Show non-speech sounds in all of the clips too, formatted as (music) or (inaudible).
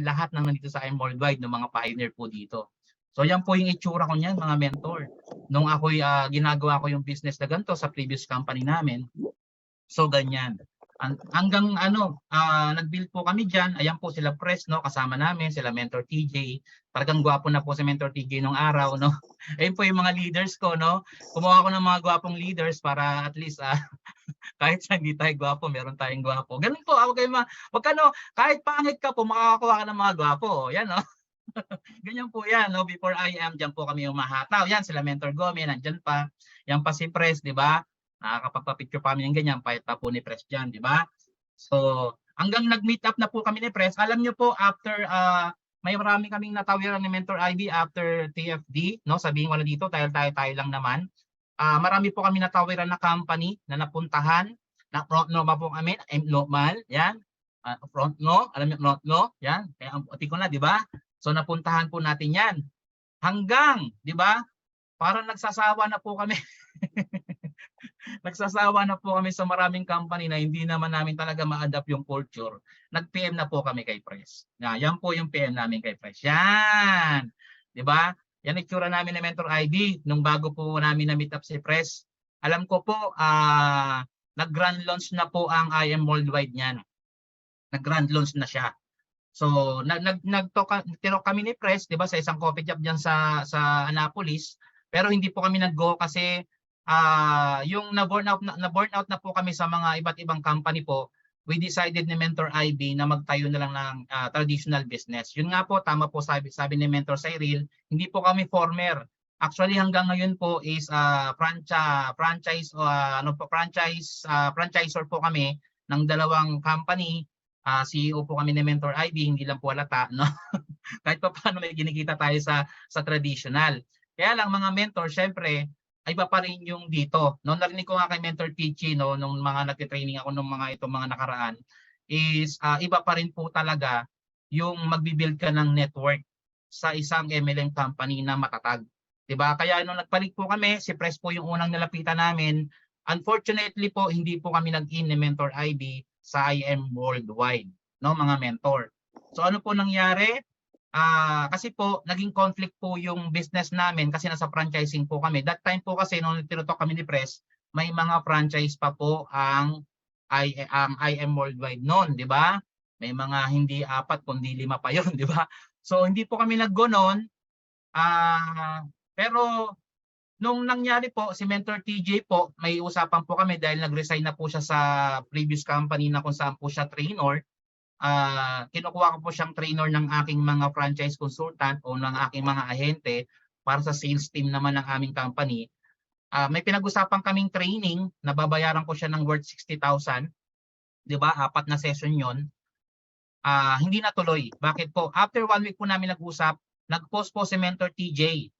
lahat ng nandito sa IM Worldwide ng mga pioneer po dito. So yan po yung itsura ko niyan mga mentor. Nung ako'y ah, ginagawa ko yung business na ganito sa previous company namin. So ganyan. Ang- hanggang ano, ah, nag-build po kami diyan. Ayan po sila press no, kasama namin, sila mentor TJ. Talagang gwapo na po si mentor TJ nung araw no. (laughs) Ayun po yung mga leaders ko no. Kumuha ako ng mga gwapong leaders para at least ah, (laughs) kahit sa hindi tayo gwapo, meron tayong gwapo. Ganun po ako kayo ma wag ka no, kahit pangit ka po makakakuha ka ng mga gwapo. Yan no. (laughs) Ganyan po yan, no? Before I am, dyan po kami umahataw. Yan, sila Mentor Gome, nandyan pa. Yan pa si Pres, di ba? Nakakapagpa-picture pa kami ng ganyan, pahit pa po ni Pres dyan, di ba? So, hanggang nag-meet up na po kami ni Pres, alam nyo po, after, ah, may marami kaming natawiran ni Mentor IB after TFD, no? Sabihin ko na dito, tayo tayo tayo lang naman. Ah, marami po kami natawiran na company na napuntahan, na front no ba po kami, eh, normal, yan. Ah, front no, alam niyo front no, yan. Kaya ang ko na, di ba? So napuntahan po natin 'yan. Hanggang, 'di ba? Parang nagsasawa na po kami. (laughs) nagsasawa na po kami sa maraming company na hindi naman namin talaga ma-adapt yung culture. Nag-PM na po kami kay Press. Na, yan po yung PM namin kay Press. Yan. 'Di ba? Yan itsura namin ni Mentor ID nung bago po namin na meet up si Press. Alam ko po ah nag-grand launch na po ang IM Worldwide niyan. Nag-grand launch na siya. So nag nag nagtoka tiro kami ni Press, 'di ba, sa isang coffee shop diyan sa sa Annapolis, pero hindi po kami nag-go kasi ah yung na burnout na, na burnout na po kami sa mga iba't ibang company po. We decided ni Mentor IB na magtayo na lang ng ah, traditional business. Yun nga po tama po sabi sabi ni Mentor Cyril, hindi po kami former. Actually hanggang ngayon po is ah franchise franchise ah, ano po franchise ah, franchisor po kami ng dalawang company ah CEO po kami ni Mentor IB, hindi lang po halata, no? (laughs) Kahit pa paano may ginikita tayo sa sa traditional. Kaya lang mga mentor, syempre, ay iba pa rin yung dito. No, narinig ko nga kay Mentor Pichi, no, nung mga nagte-training ako nung mga itong mga nakaraan, is ah, iba pa rin po talaga yung magbi-build ka ng network sa isang MLM company na matatag. 'Di ba? Kaya nung nagpalit po kami, si Press po yung unang nalapitan namin. Unfortunately po, hindi po kami nag-in ni Mentor IB sa IM worldwide, no mga mentor. So ano po nangyari? Ah, kasi po naging conflict po yung business namin kasi nasa franchising po kami. That time po kasi nung tinutok kami ni Press, may mga franchise pa po ang I, ang IM worldwide noon, di ba? May mga hindi apat kundi lima pa yon, (laughs) di ba? So hindi po kami naggo noon. Ah, pero nung nangyari po si Mentor TJ po, may usapan po kami dahil nag-resign na po siya sa previous company na kung saan po siya trainer. Ah, kinukuha ko po siyang trainer ng aking mga franchise consultant o ng aking mga ahente para sa sales team naman ng aming company. Ah, may pinag-usapan kaming training na babayaran ko siya ng worth 60,000. 'Di ba? Apat na session 'yon. Ah, hindi natuloy. Bakit po? After one week po namin nag-usap, nag-post po si Mentor TJ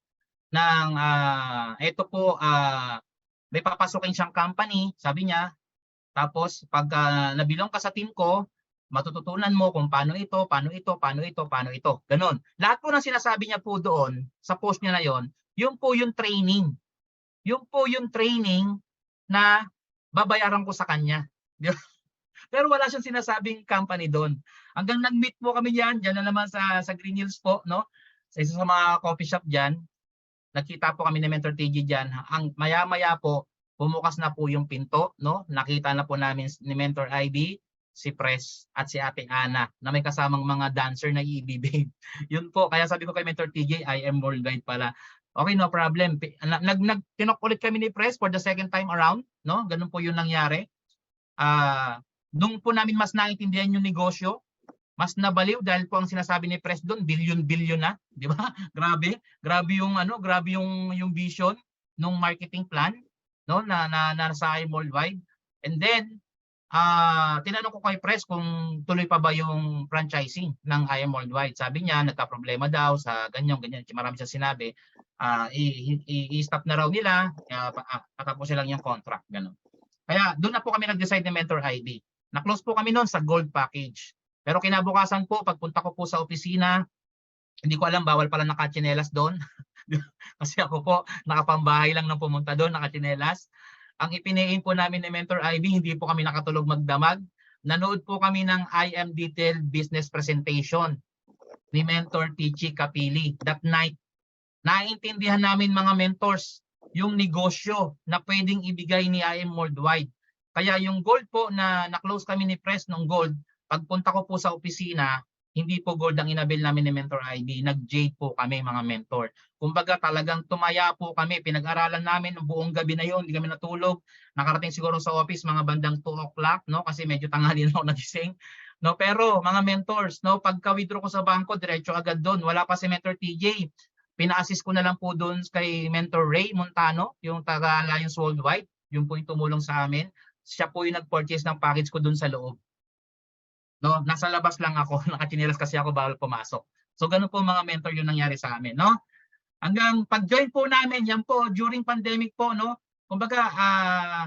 ng ah ito po ah may papasukin siyang company, sabi niya. Tapos pag ah, nabilong ka sa team ko, matututunan mo kung paano ito, paano ito, paano ito, paano ito. Ganon. Lahat po ng sinasabi niya po doon sa post niya na yon, yun po yung training. Yun po yung training na babayaran ko sa kanya. (laughs) Pero wala siyang sinasabing company doon. Hanggang nag-meet po kami diyan, diyan na naman sa sa Green Hills po, no? Sa isa sa mga coffee shop diyan. Nakita po kami ni Mentor TG diyan. Ang maya-maya po bumukas na po yung pinto, no? Nakita na po namin ni Mentor IB, si Press at si Ate Ana na may kasamang mga dancer na i-babe. (laughs) Yun po, kaya sabi ko kay Mentor TJ, I am worldwide pala. Okay, no problem. Nag, nag, tinok ulit kami ni Press for the second time around, no? Ganun po yung nangyari. Ah, nung po namin mas naintindihan yung negosyo, mas nabaliw dahil po ang sinasabi ni Press doon, billion-billion na, (laughs) di ba? grabe, grabe yung ano, grabe yung yung vision nung marketing plan, no, na na nasa IM worldwide. And then ah tinanong ko kay Press kung tuloy pa ba yung franchising ng IM Worldwide. Sabi niya, nagka-problema daw sa ganyan, ganyan. Marami siyang sinabi. ah i- i- i-stop na raw nila, uh, patapusin lang yung contract. Ganun. Kaya doon na po kami nag-decide ni Mentor ID. Na-close po kami noon sa gold package. Pero kinabukasan po, pagpunta ko po sa opisina, hindi ko alam, bawal pala nakachinelas doon. (laughs) Kasi ako po, nakapambahay lang nang pumunta doon, nakachinelas. Ang ipinain po namin ni Mentor Ivy, hindi po kami nakatulog magdamag. Nanood po kami ng IM Detailed Business Presentation ni Mentor Tichi Kapili that night. Naiintindihan namin mga mentors yung negosyo na pwedeng ibigay ni IM Worldwide. Kaya yung gold po na na-close kami ni Press ng gold, pagpunta ko po sa opisina, hindi po gold ang inabil namin ni Mentor IB, nag-jade po kami mga mentor. Kumbaga talagang tumaya po kami, pinag-aralan namin ng buong gabi na yon, hindi kami natulog. Nakarating siguro sa office mga bandang 2 o'clock, no? Kasi medyo tanghali (laughs) na ako nagising. No, pero mga mentors, no, pagka-withdraw ko sa bangko, diretso agad doon. Wala pa si Mentor TJ. Pina-assist ko na lang po doon kay Mentor Ray Montano, yung taga Alliance Worldwide. Yung po yung tumulong sa amin. Siya po yung nag-purchase ng package ko doon sa loob. No, nasa labas lang ako, (laughs) nakachinilas kasi ako bawal pumasok. So ganun po mga mentor yung nangyari sa amin, no? Hanggang pag-join po namin, yan po during pandemic po, no? Kumbaga, ah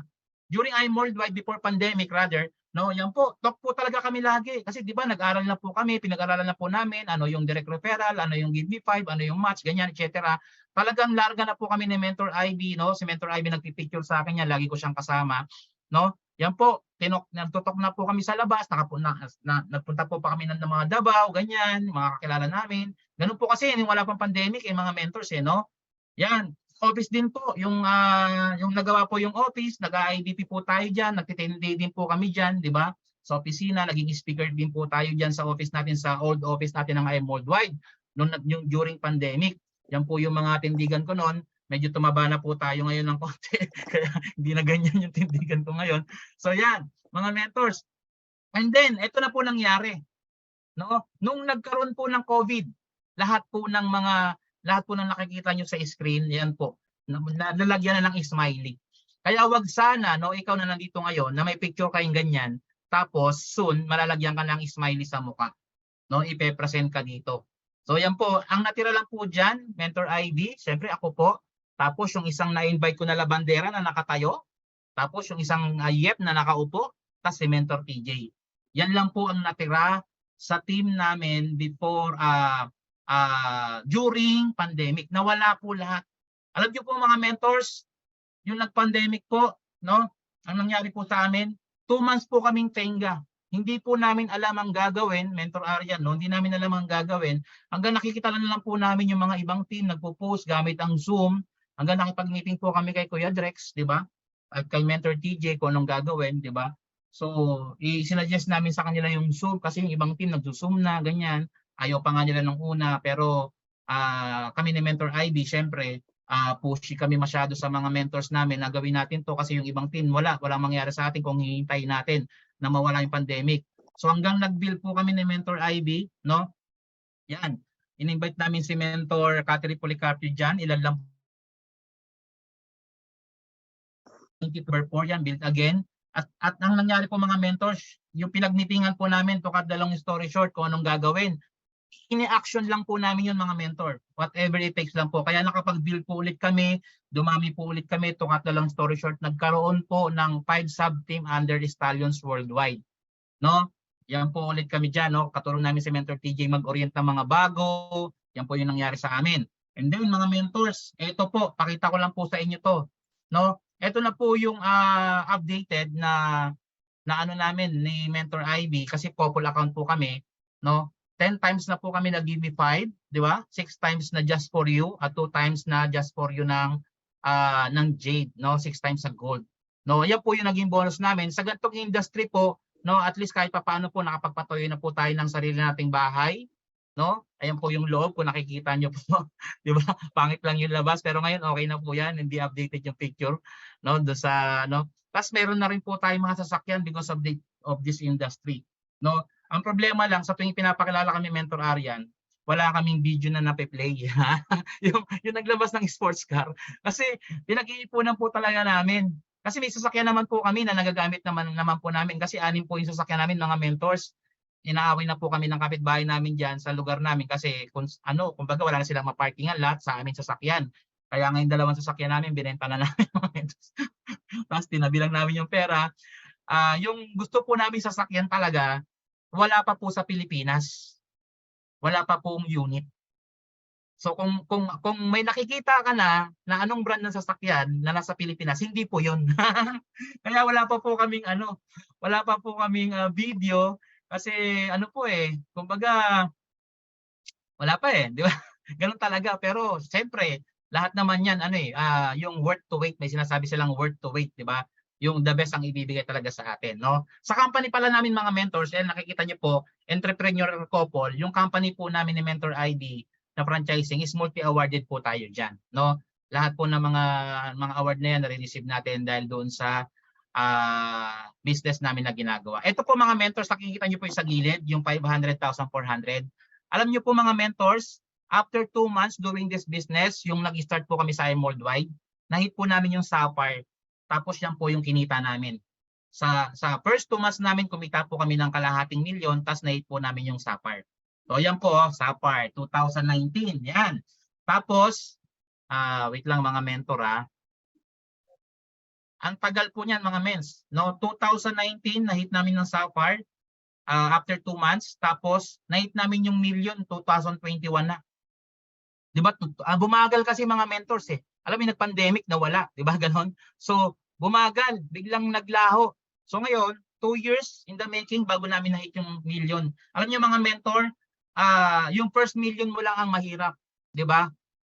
during I'm worldwide before pandemic rather, no? Yan po, talk po talaga kami lagi kasi 'di ba nag-aral na po kami, pinag-aralan na po namin ano yung direct referral, ano yung give me five, ano yung match, ganyan, etc. Talagang larga na po kami ni Mentor IB, no? Si Mentor IB nagpi-picture sa akin yan, lagi ko siyang kasama, no? Yan po, tinok, nagtutok na po kami sa labas, nakapu, na, na, nagpunta po pa kami ng, mga Davao, ganyan, mga kakilala namin. Ganun po kasi, wala pang pandemic, eh, mga mentors eh, no? Yan, office din po, yung, ah, yung nagawa po yung office, nag-IDP po tayo dyan, nagtitindi din po kami dyan, di ba? Sa opisina, naging speaker din po tayo dyan sa office natin, sa old office natin ng IM Worldwide, nung, yung, during pandemic. Yan po yung mga tindigan ko noon, medyo tumaba na po tayo ngayon ng konti. (laughs) Kaya hindi na ganyan yung tindigan ko ngayon. So yan, mga mentors. And then, ito na po nangyari. No? Nung nagkaroon po ng COVID, lahat po ng mga, lahat po ng nakikita nyo sa screen, yan po, na- nalalagyan na ng smiley. Kaya wag sana, no, ikaw na nandito ngayon, na may picture kayong ganyan, tapos soon, malalagyan ka ng smiley sa mukha. No, ipe-present ka dito. So yan po, ang natira lang po dyan, Mentor ID, syempre ako po, tapos yung isang na-invite ko na labandera na nakatayo. Tapos yung isang uh, yep na nakaupo. Tapos si Mentor TJ. Yan lang po ang natira sa team namin before, uh, uh, during pandemic. Nawala po lahat. Alam niyo po mga mentors, yung nag-pandemic po, no? Ang nangyari po sa amin, two months po kaming tenga. Hindi po namin alam ang gagawin, Mentor Aryan, no? hindi namin alam ang gagawin. Hanggang nakikita lang, lang po namin yung mga ibang team nagpo-post gamit ang Zoom, hanggang nakipag-meeting po kami kay Kuya Drex, di ba? At kay Mentor TJ kung anong gagawin, di ba? So, i-suggest namin sa kanila yung Zoom kasi yung ibang team nagzo-Zoom na, ganyan. Ayaw pa nga nila nung una, pero ah, kami ni Mentor IB, syempre, uh, pushy kami masyado sa mga mentors namin na gawin natin to kasi yung ibang team wala, walang mangyari sa atin kung hihintayin natin na mawala yung pandemic. So hanggang nag-build po kami ni Mentor IB, no? Yan. In-invite namin si Mentor Catherine Policarpi dyan. Ilan lang 20 4 yan, build again. At, at ang nangyari po mga mentors, yung pinagnitingan po namin to cut the long story short kung anong gagawin. Ini-action lang po namin yun mga mentor. Whatever it takes lang po. Kaya nakapag-build po ulit kami, dumami po ulit kami to cut the long story short. Nagkaroon po ng 5 sub-team under Stallions worldwide. No? Yan po ulit kami dyan. No? Katulong namin si Mentor TJ mag-orient ng mga bago. Yan po yung nangyari sa amin. And then mga mentors, ito po, pakita ko lang po sa inyo to. No? Ito na po yung uh, updated na na ano namin ni Mentor IB kasi couple account po kami, no? 10 times na po kami na give me 5, di ba? 6 times na just for you at 2 times na just for you ng uh, ng Jade, no? 6 times sa gold. No, yan po yung naging bonus namin. Sa ganitong industry po, no, at least kahit papaano po nakapagpatuloy na po tayo ng sarili nating bahay, no? Ayan po yung loob kung nakikita nyo po, (laughs) 'di ba? Pangit lang yung labas pero ngayon okay na po 'yan, hindi updated yung picture, no? Do sa no. Tapos meron na rin po tayong mga sasakyan because of the of this industry, no? Ang problema lang sa tuwing pinapakilala kami Mentor Aryan, wala kaming video na nape-play. (laughs) yung yung naglabas ng sports car kasi pinag-iipunan po talaga namin. Kasi may sasakyan naman po kami na nagagamit naman naman po namin kasi anim po yung sasakyan namin mga mentors inaaway na po kami ng kapitbahay namin diyan sa lugar namin kasi kung ano, kumbaga wala na silang maparkingan lahat sa amin sasakyan. Kaya ngayon dalawang sasakyan namin binenta na (laughs) namin. Tapos tinabilang namin yung pera. Uh, yung gusto po namin sasakyan talaga, wala pa po sa Pilipinas. Wala pa pong unit. So kung kung kung may nakikita ka na na anong brand ng sasakyan na nasa Pilipinas, hindi po 'yun. (laughs) Kaya wala pa po kaming ano, wala pa po kaming uh, video kasi ano po eh, kumbaga Wala pa eh, di ba? (laughs) Ganun talaga. Pero siyempre, lahat naman yan, ano eh, ah, yung worth to wait, may sinasabi silang worth to wait, di ba? Yung the best ang ibibigay talaga sa atin, no? Sa company pala namin mga mentors, eh, nakikita niyo po, entrepreneur couple, yung company po namin ni Mentor ID na franchising is multi-awarded po tayo dyan, no? Lahat po ng mga mga award na yan na-receive natin dahil doon sa ah, business namin na ginagawa. Ito po mga mentors, nakikita niyo po yung sa gilid, yung 500,400. Alam niyo po mga mentors, after two months doing this business, yung nag-start po kami sa iMold Wide, nahit po namin yung Sapphire. Tapos yan po yung kinita namin. Sa sa first two months namin, kumita po kami ng kalahating milyon, tapos nahit po namin yung Sapphire. So yan po, Sapphire, 2019. Yan. Tapos, ah wait lang mga mentor ah. Ang tagal po niyan mga mens. No, 2019 nahit namin ng Sapphire ah, after two months. Tapos nahit namin yung million 2021 na. 'Di ba? Ah, bumagal kasi mga mentors eh. Alam mo, nag-pandemic nawala, 'di ba? (laughs) Ganon. So, bumagal, biglang naglaho. So ngayon, two years in the making bago namin nahit yung million. Alam niyo mga mentor, ah, yung first million mo lang ang mahirap, 'di ba?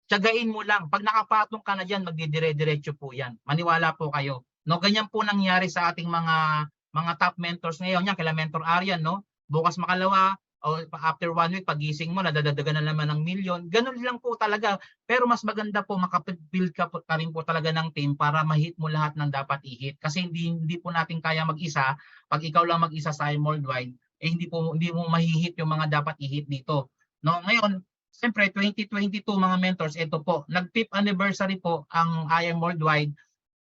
Tiyagain mo lang. Pag nakapatong ka na diyan, magdidire-diretso po 'yan. Maniwala po kayo. No, ganyan po nangyari sa ating mga mga top mentors ngayon, yan kila Mentor Aryan, no? Bukas makalawa o after one week pagising mo nadadagdagan na naman ng million. Ganun lang po talaga. Pero mas maganda po makapag-build ka po ka rin po talaga ng team para ma-hit mo lahat ng dapat i-hit. Kasi hindi hindi po natin kaya mag-isa. Pag ikaw lang mag-isa sa iMold Wide, eh hindi po hindi mo mahihit yung mga dapat i-hit dito. No, ngayon Siyempre, 2022 mga mentors, ito po, nag-fifth anniversary po ang IM Worldwide.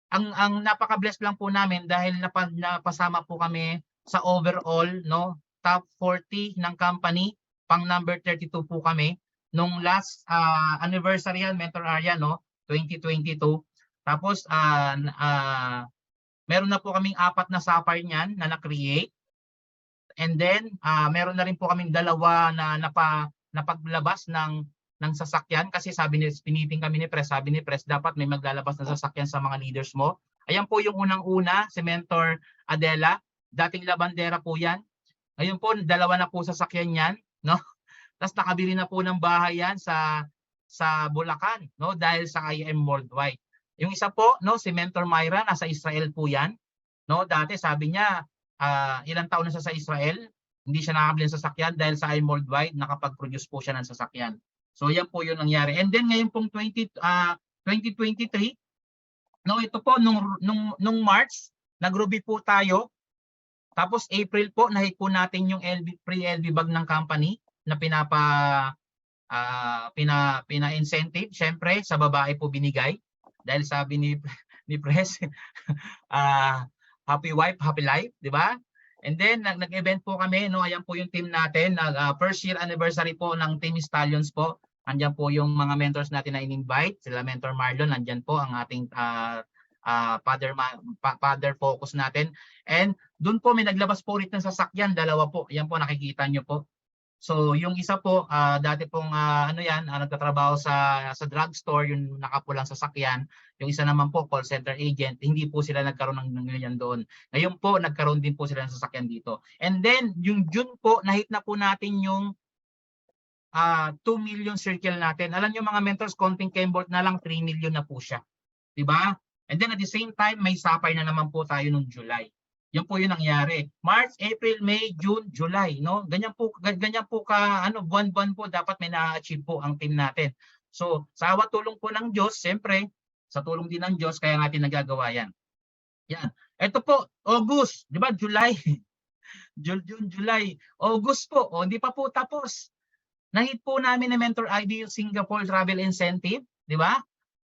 Ang ang napaka-blessed lang po namin dahil napa, napasama po kami sa overall, no, top 40 ng company, pang number 32 po kami nung last ah, anniversary yan, Mentor Arya, no, 2022. Tapos ah ah, meron na po kaming apat na sapphire niyan na na-create. And then ah, meron na rin po kaming dalawa na napa napaglabas ng ng sasakyan kasi sabi ni piniting kami ni Pres, sabi ni Pres dapat may maglalabas ng sasakyan sa mga leaders mo. Ayan po yung unang-una, si Mentor Adela, dating labandera po 'yan. Ngayon po dalawa na po sasakyan 'yan, no? (laughs) Tapos nakabili na po ng bahay 'yan sa sa Bulacan, no? Dahil sa IM Worldwide. Yung isa po, no, si Mentor Myra nasa Israel po 'yan. No, dati sabi niya ah, ilang taon na siya sa Israel, hindi siya nakakabili ng sasakyan dahil sa I'm Worldwide, nakapag-produce po siya ng sasakyan. So yan po yung nangyari. And then ngayon pong 20, ah 2023, no, ito po, nung, nung, nung March, nag-ruby po tayo. Tapos April po, nahit po natin yung LV, pre-LV bag ng company na pinapa ah pina pina-incentive syempre sa babae po binigay dahil sabi ni (laughs) ni Pres (laughs) ah happy wife happy life di ba And then nag- nag-event po kami, no, ayan po yung team natin, nag ah, first year anniversary po ng Team Stallions po. Andiyan po yung mga mentors natin na in-invite, sila Mentor Marlon, nandiyan po ang ating ah, ah, father pa- father focus natin. And doon po may naglabas po ulit ng sasakyan, dalawa po. Yan po nakikita nyo po. So yung isa po ah, dati pong ah, ano yan, ah, nagtatrabaho sa sa drugstore, yung nakapulang sasakyan. Yung isa naman po call center agent, hindi po sila nagkaroon ng ng ganyan doon. Ngayon po, nagkaroon din po sila ng sasakyan dito. And then, yung June po, nahit na po natin yung ah 2 million circle natin. Alam nyo mga mentors, konting Kembort na lang, 3 million na po siya. ba? And then at the same time, may sapay na naman po tayo nung July. Yan po yung nangyari. March, April, May, June, July, no? Ganyan po ga- ganyan po ka ano buwan-buwan po dapat may na-achieve po ang team natin. So, sa awa tulong po ng Diyos, siyempre, sa tulong din ng Diyos kaya natin nagagawa yan. Yan. Ito po, August, 'di ba? July. (laughs) June, July. August po, o hindi pa po tapos. Nahit po namin na Mentor ID yung Singapore Travel Incentive, 'di ba?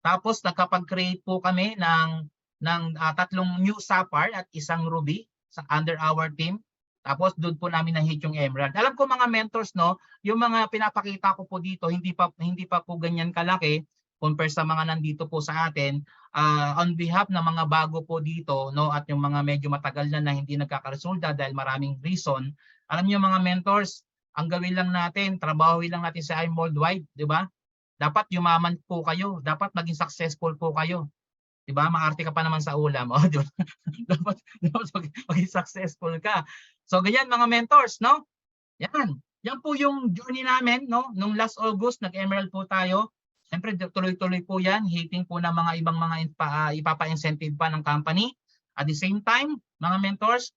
Tapos nakapag-create po kami ng ng ah, tatlong new sapphire at isang ruby sa under our team. Tapos doon po namin na-hit yung emerald. Alam ko mga mentors no, yung mga pinapakita ko po dito hindi pa hindi pa po ganyan kalaki compare sa mga nandito po sa atin. Ah, on behalf ng mga bago po dito no at yung mga medyo matagal na na hindi nagkakaresulta dahil maraming reason. Alam niyo mga mentors, ang gawin lang natin, trabahuin lang natin sa I'm Worldwide, di ba? Dapat yumaman po kayo, dapat maging successful po kayo. 'Di ba? Maarte ka pa naman sa ulam, oh, (laughs) 'di ba? dapat dapat mag- maging successful ka. So ganyan mga mentors, no? Yan. yan po yung journey namin, no? Nung last August, nag-emerald po tayo. Siyempre, tuloy-tuloy po yan. Hitting po ng mga ibang mga ipa, ah, ipapa-incentive pa ng company. At the same time, mga mentors,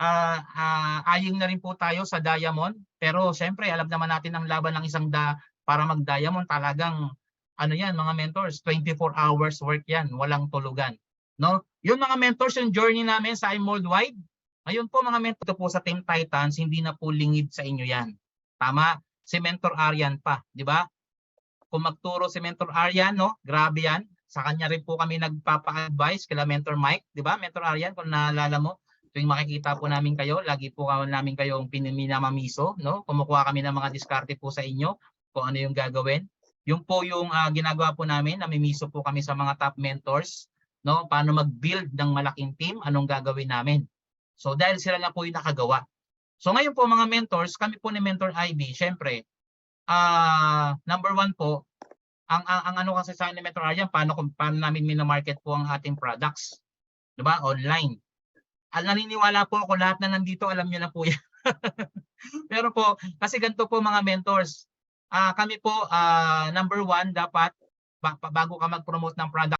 ah ah, aying na rin po tayo sa diamond. Pero siyempre, alam naman natin ang laban ng isang da para mag-diamond talagang ano yan mga mentors, 24 hours work yan, walang tulugan. No? Yung mga mentors, yung journey namin sa iMold Wide, ngayon po mga mentor po sa Team Titans, hindi na po lingid sa inyo yan. Tama? Si Mentor Aryan pa, di ba? Kung magturo si Mentor Aryan, no? Grabe yan. Sa kanya rin po kami nagpapa-advise kila Mentor Mike, di ba? Mentor Aryan, kung naalala mo, tuwing makikita po namin kayo, lagi po namin kayong pinaminamamiso, no? Kumukuha kami ng mga diskarte po sa inyo kung ano yung gagawin. Yung po yung ah, ginagawa po namin, namimiso po kami sa mga top mentors, no? Paano mag-build ng malaking team, anong gagawin namin. So dahil sila na po yung nakagawa. So ngayon po mga mentors, kami po ni Mentor IB, syempre, ah number one po, ang, ang, ang ano kasi sa ni Mentor Aryan, paano, paano namin minamarket po ang ating products. 'Di ba Online. Al naniniwala po ako lahat na nandito, alam niyo na po (laughs) yan. Pero po, kasi ganito po mga mentors, ah kami po, ah number one, dapat ba- bago ka mag-promote ng product